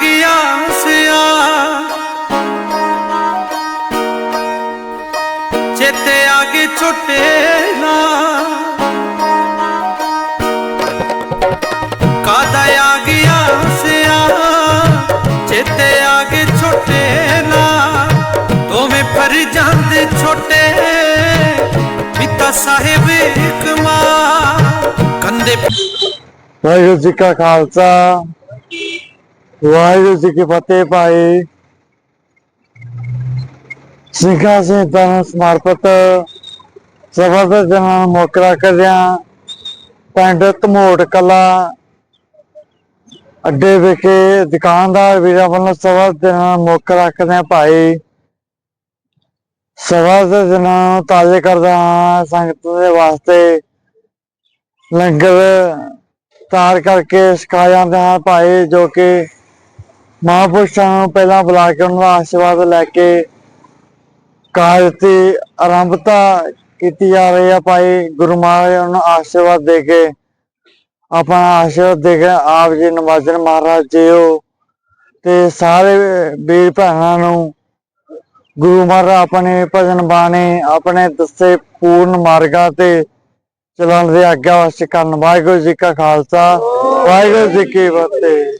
ਗਿਆ ਸਿਆ ਚੇਤੇ ਆ ਗਏ ਛੋਟੇ ਨਾ ਕਾਦਾ ਆ ਗਿਆ ਸਿਆ ਚੇਤੇ ਆ ਗਏ ਛੋਟੇ ਨਾ ਦੋਵੇਂ ਫਰ ਜਾਂਦੇ ਛੋਟੇ। ਪਿਤਾ ਸਾਹਿਬ ਇੱਕ ਮਾਂ। ਕੰਦੇ ਵਾਹਿਗੁਰੂ ਜੀ ਕਾ ਖਾਲਸਾ। ਵਾਹਿਗੁਰੂ ਜੀ ਕੀ ਫਤਿਹ ਭਾਈ। ਸਿੰਘਾਂ ਸਿੰਘਾਂ ਨੂੰ ਸਮਰਪਿਤ ਜ਼ਬਰਦਸਤ ਜਨਾਂ ਨੂੰ ਮੋਕਰਾ ਕਰਿਆ ਪਿੰਡ ਧਮੋਟ ਕਲਾ ਅੱਡੇ ਵਿਖੇ ਦੁਕਾਨਦਾਰ ਵੀਰਾਂ ਵੱਲੋਂ ਜ਼ਬਰਦਸਤ ਜਨਾਂ ਨੂੰ ਮੋਕਰਾ ਕਰਿਆ ਭਾਈ। ਜ਼ਬਰਦਸਤ ਜਨਾਂ ਨੂੰ ਤਾਜ਼ੇ ਕਰਦਾ ਹਾਂ ਸੰਗਤ ਦੇ ਵਾਸਤੇ। ਲੰਗਰ ਤਾਰ ਕਰਕੇ ਸਿਖਾਇਆ ਜਾਂਦਾ ਹੈ ਭਾਈ, ਜੋ ਕਿ ਮਹਾਂਪੁਰਸ਼ਾਂ ਨੂੰ ਪਹਿਲਾਂ ਬੁਲਾ ਕੇ ਉਹਨਾਂ ਦਾ ਆਸ਼ੀਰਵਾਦ ਲੈ ਕੇ ਕਾਰਜ ਦੀ ਆਰੰਭਤਾ ਕੀਤੀ ਜਾ ਰਹੀ ਹੈ ਭਾਈ ਗੁਰੂ ਮਹਾਰਾਜ ਨੂੰ ਆਸ਼ੀਰਵਾਦ ਦੇ ਕੇ, ਆਪਣਾ ਆਸ਼ੀਰਵਾਦ ਦੇ ਕੇ ਆਪ ਜੀ ਨਵਾਜ਼ਨ ਮਹਾਰਾਜ ਜੀਓ ਤੇ ਸਾਰੇ ਵੀਰ ਭੈਣਾਂ ਨੂੰ ਗੁਰੂ ਮਹਾਰਾਜ ਆਪਣੇ ਭਜਨ ਬਾਣੇ, ਆਪਣੇ ਦੱਸੇ ਪੂਰਨ ਮਾਰਗਾਂ ਤੇ ਚਲਾਉਣ ਦੀ ਆਗਿਆ ਵਾਸਤੇ ਕਰਨ ਵਾਹਿਗੁਰੂ ਜੀ ਕਾ ਖਾਲਸਾ, ਵਾਹਿਗੁਰੂ ਜੀ ਕੀ ਫਤਿਹ।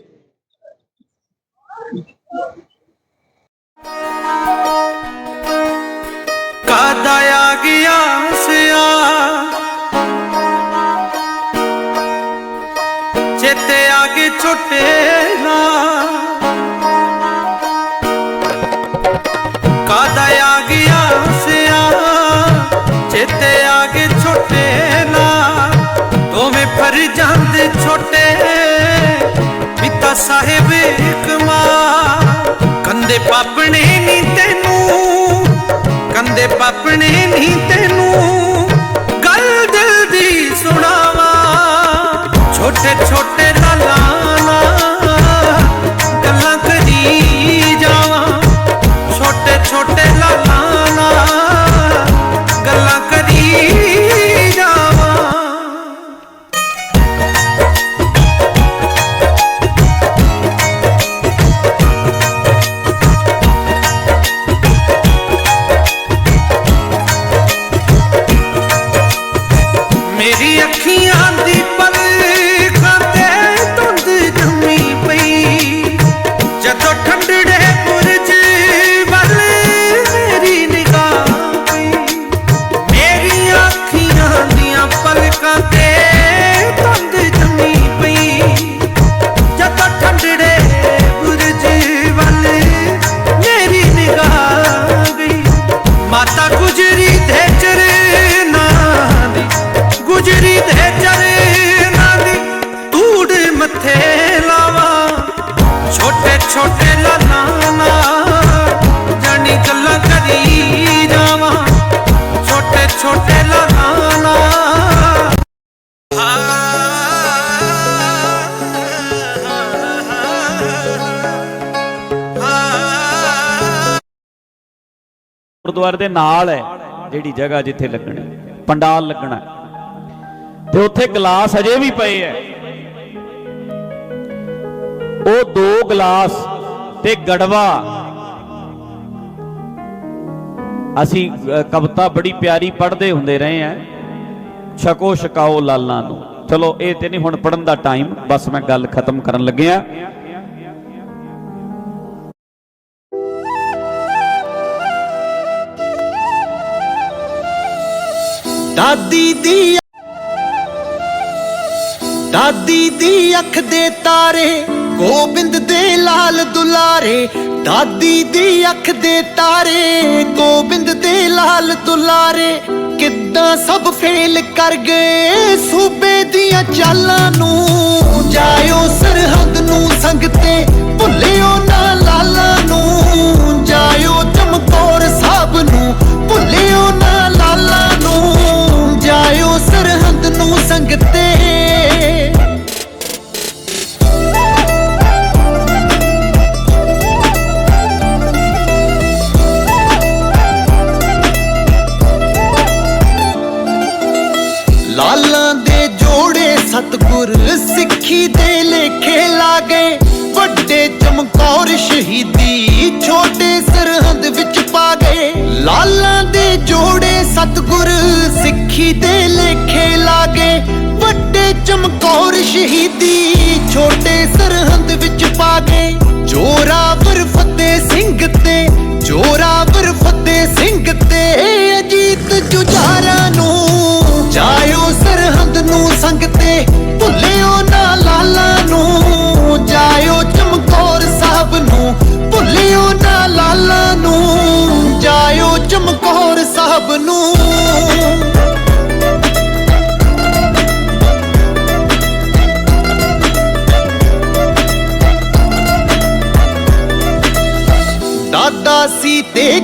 ਕਾਦਾ ਆ ਗਿਆ ਸਿਆ ਕੰਦੇ ਪਾਪਣੇ ਨੀ ਤੈਨੂੰ ਕੰਦੇ ਪਾਪਣੇ ਨੀ ਤੈਨੂੰ ਗੱਲ ਦਿਲ ਦੀ ਸੁਣਾਵਾ ਛੋਟੇ ਛੋਟੇ ਛੋਟੇ ਲਾਲਾਂ ਨਾਲ ਜਾਣੀ ਗੱਲਾਂ ਕਰੀ ਜਾਵਾਂ। ਛੋਟੇ ਛੋਟੇ ਲਾਲਾਂ ਨਾਲ। ਗੁਰਦੁਆਰੇ ਦੇ ਨਾਲ ਹੈ ਜਿਹੜੀ ਜਗ੍ਹਾ ਜਿੱਥੇ ਲੱਗਣੀ, ਪੰਡਾਲ ਲੱਗਣਾ। ਤੇ ਉੱਥੇ ਗਲਾਸ ਅਜੇ ਵੀ ਪਏ ਐ ਉਹ ਦੋ ਗਲਾਸ ਤੇ ਗੜਵਾ। ਅਸੀਂ ਕਵਿਤਾ ਬੜੀ ਪਿਆਰੀ ਪੜ੍ਹਦੇ ਹੁੰਦੇ ਰਹੇ ਆ ਛਕੋ ਛਕਾਓ ਲਾਲਾਂ ਨੂੰ। ਚਲੋ, ਇਹ ਤੇ ਨਹੀਂ, ਹੁਣ ਪੜਨ ਦਾ ਟਾਈਮ। ਬਸ ਮੈਂ ਗੱਲ ਖਤਮ ਕਰਨ ਲੱਗਿਆ। ਦਾਦੀ ਦੀ ਦਾਦੀ ਦੀ ਅੱਖ ਦੇ ਤਾਰੇ ਗੋਬਿੰਦ ਦੇ ਲਾਲ ਦੁਲਾਰੇ, ਦਾਦੀ ਦੀ ਅੱਖ ਦੇ ਤਾਰੇ। ਗੋਬਿੰਦ ਦੇ ਲਾਲ ਦੁਲਾਰੇ, ਕਿੱਦਾਂ ਸਭ ਫੇਲ ਕਰ ਗਏ ਸੂਬੇ ਦੀਆਂ ਚਾਲਾਂ ਨੂੰ? ਜੋੜੇ ਸਤਗੁਰ ਸਿੱਖੀ ਦੇ ਲੇਖੇ ਲਾ ਵੱਡੇ ਚਮਕੌਰ ਸ਼ਹੀਦੀ ਛੋਟੇ ਸਰਹੰਦ ਵਿੱਚ ਪਾ ਗਏ ਜੋਰਾਵਰ ਫਤਿਹ ਸਿੰਘ ਤੇ, ਜੋਰਾਵਰ ਫਤਿਹ ਸਿੰਘ ਤੇ, ਅਜੀਤ ਜੁਝਾਰਾਂ ਨੂੰ ਜਾਇਓ ਸਰਹੰਦ ਨੂੰ ਸੰਗ ਤੇ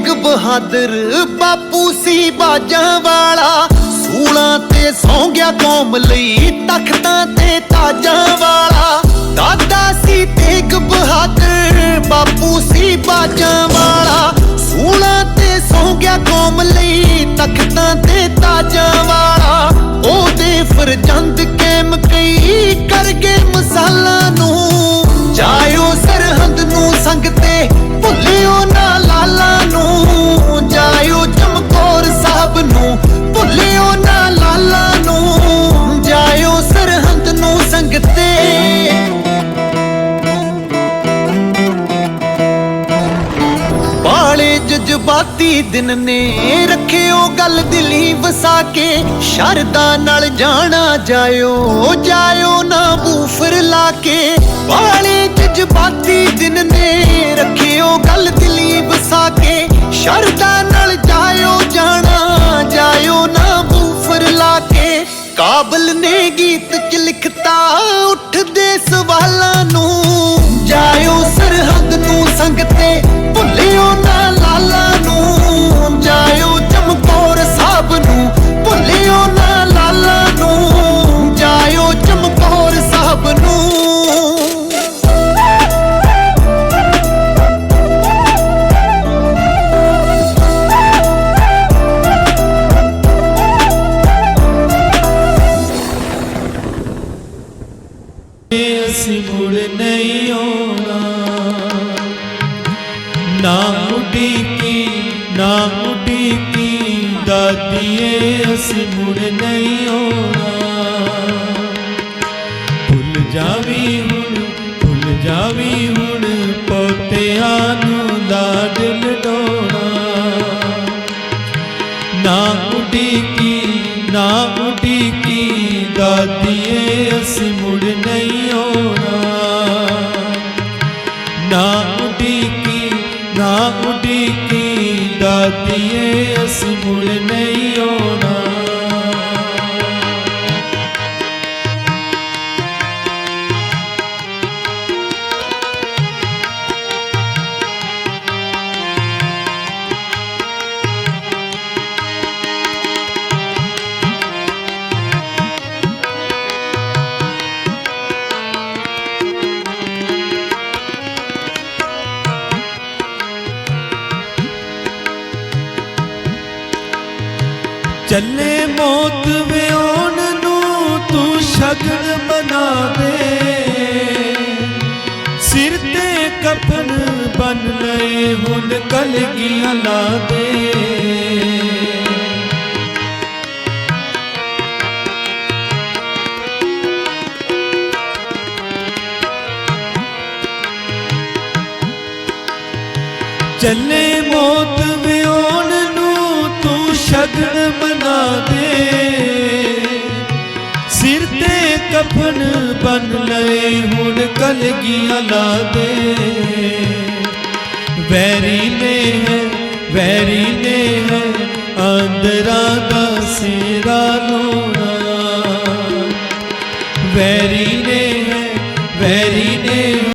ਸੀ ਬਹਾਦਰ ਬਾਪੂ ਸੀ ਬਾਜਾਂ ਵਾਲਾ। ਸੂਲਾਂ ਤੇ ਸੌ ਗਿਆ ਕੌਮ ਲਈ ਤਖਤਾਂ ਤੇ ਤਾਜਾਂ ਵਾਲਾ। ਦਾਦਾ ਸੀ ਤੇਗ ਬਹਾਦਰ ਬਾਪੂ ਸੀ ਬਾਜਾਂ ਵਾਲਾ। ਸੂਲਾਂ ਤੇ ਸੌ ਗਿਆ ਕੌਮ ਲਈ ਤਖਤਾਂ ਤੇ ਤਾਜਾਂ ਵਾਲਾ। ਉਹਦੇ ਫਰਜੰਦ ਕੈਮ ਕਈ ਕਰ ਗਏ ਮਸਾਲਾ ਨੂੰ। ਜਾਇਓ ਸਰਹੰਦ ਨੂੰ ਸੰਗ ਤੇ ਭੁੱਲਿਓ ਨਾ ਜਜ਼ਬਾਤੀ ਦਿਨ ਨੇ ਰੱਖਿਓ ਗੱਲ ਦਿਲੀ ਵਸਾ ਕੇ। ਸ਼ਰਦਾ ਨਾਲ ਜਾਣਾ ਜਾਇਓ ਜਾਇਓ ਨਾ ਬੂਫਰ ਲਾ ਕੇ। ਬਾਲੇ ਜਜ਼ਬਾਤੀ ਦਿਨ ਨੇ ਰੱਖਿਓ ਗੱਲ ਦਿਲੀ ਵਸਾ ਕੇ। ਸ਼ਰਦਾ ਨਾਲ ਜਾਇਓ, ਜਾਣਾ ਜਾਇਓ ਨਾ ਬੂਫਰ ਲਾ ਕੇ। ਕਾਬਲ ਨੇ ਗੀਤ ਚ ਲਿਖਤਾ ਉੱਠਦੇ ਸਵਾਲਾਂ ਨੂੰ। ਜਾਇਓ ਸਰਹੱਦ ਨੂੰ ਸੰਗਤੇ ਅਸੀਂ ਮੁੜ ਨਹੀਂ ਆਉਣਾ। ਨਾ ਉਡੀਕੀ ਨਾ ਉਡੀਕੀ ਦਾਦੀਏ, ਅਸੀਂ ਮੁੜ ਨਹੀਂ ਆਉਣਾ। ਭੁੱਲ ਜਾਵੀ ਹੁਣ, ਭੁੱਲ ਜਾਵੀ ਹੁਣ। ਨਾ ਉਡੀਕੀ ਨਾ ਉਡੀਕੀ ਦਾਦੀਏ ਅਸੀਂ ਮੁੜ ਨਹੀਂ ਆਉਣਾ ਚੱਲੇ ਮੌਤ ਵਿਆਉਣ ਨੂੰ ਤੂੰ ਸ਼ਗਨ ਬਣਾ ਦੇ। ਸਿਰ ਤੇ ਕਫਨ ਬਨ ਲਏ, ਹੁਣ ਕਲਗੀਆਂ ਲਾ ਦੇ। ਚੱਲੇ ਮੌਤ ਸਿਰ ਤੇ ਕਫਨ ਬਨ ਲਏ ਹੁਣ ਕਲਗੀਆਂ ਵੈਰੀ ਨੇ ਹੈ ਵੈਰੀ ਨੇ ਹੈ ਆਂਦਰਾ